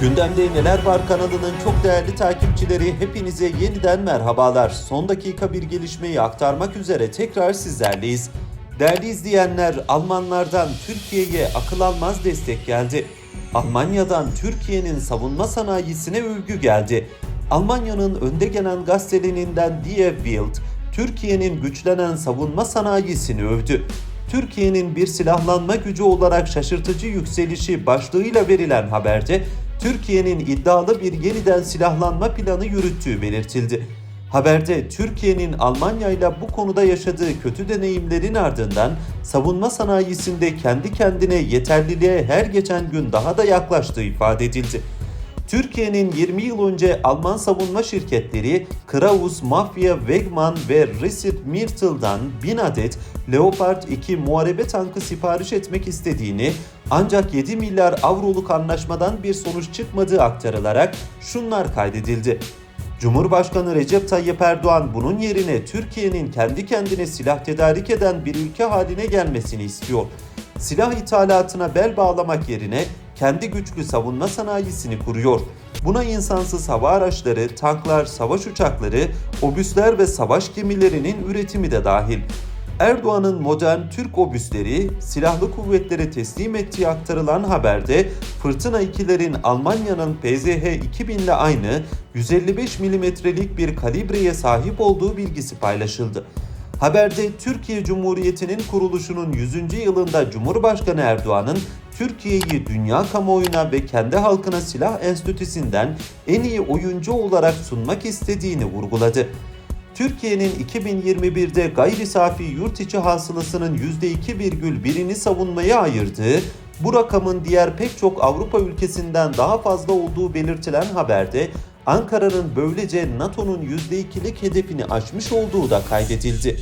Gündemde Neler Var kanalının çok değerli takipçileri hepinize yeniden merhabalar. Son dakika bir gelişmeyi aktarmak üzere tekrar sizlerleyiz. Değerli izleyenler, Almanlardan Türkiye'ye akıl almaz destek geldi. Almanya'dan Türkiye'nin savunma sanayisine övgü geldi. Almanya'nın önde gelen gazetelerinden Die Welt, Türkiye'nin güçlenen savunma sanayisini övdü. Türkiye'nin bir silahlanma gücü olarak şaşırtıcı yükselişi başlığıyla verilen haberde Türkiye'nin iddialı bir yeniden silahlanma planı yürüttüğü belirtildi. Haberde Türkiye'nin Almanya ile bu konuda yaşadığı kötü deneyimlerin ardından savunma sanayisinde kendi kendine yeterliliğe her geçen gün daha da yaklaştığı ifade edildi. Türkiye'nin 20 yıl önce Alman savunma şirketleri Kraus, Mafia, Wegmann ve Recep Mirtel'dan 1000 adet Leopard 2 muharebe tankı sipariş etmek istediğini ancak 7 milyar avroluk anlaşmadan bir sonuç çıkmadığı aktarılarak şunlar kaydedildi. Cumhurbaşkanı Recep Tayyip Erdoğan bunun yerine Türkiye'nin kendi kendine silah tedarik eden bir ülke haline gelmesini istiyor. Silah ithalatına bel bağlamak yerine kendi güçlü savunma sanayisini kuruyor. Buna insansız hava araçları, tanklar, savaş uçakları, obüsler ve savaş gemilerinin üretimi de dahil. Erdoğan'ın modern Türk obüsleri silahlı kuvvetlere teslim ettiği aktarılan haberde Fırtına 2'lerin Almanya'nın PZH 2000 ile aynı 155 milimetrelik bir kalibreye sahip olduğu bilgisi paylaşıldı. Haberde Türkiye Cumhuriyeti'nin kuruluşunun 100. yılında Cumhurbaşkanı Erdoğan'ın Türkiye'yi dünya kamuoyuna ve kendi halkına silah enstitüsünden en iyi oyuncu olarak sunmak istediğini vurguladı. Türkiye'nin 2021'de gayri safi yurt içi hasılasının %2,1'ini savunmaya ayırdığı, bu rakamın diğer pek çok Avrupa ülkesinden daha fazla olduğu belirtilen haberde Ankara'nın böylece NATO'nun %2'lik hedefini aşmış olduğu da kaydedildi.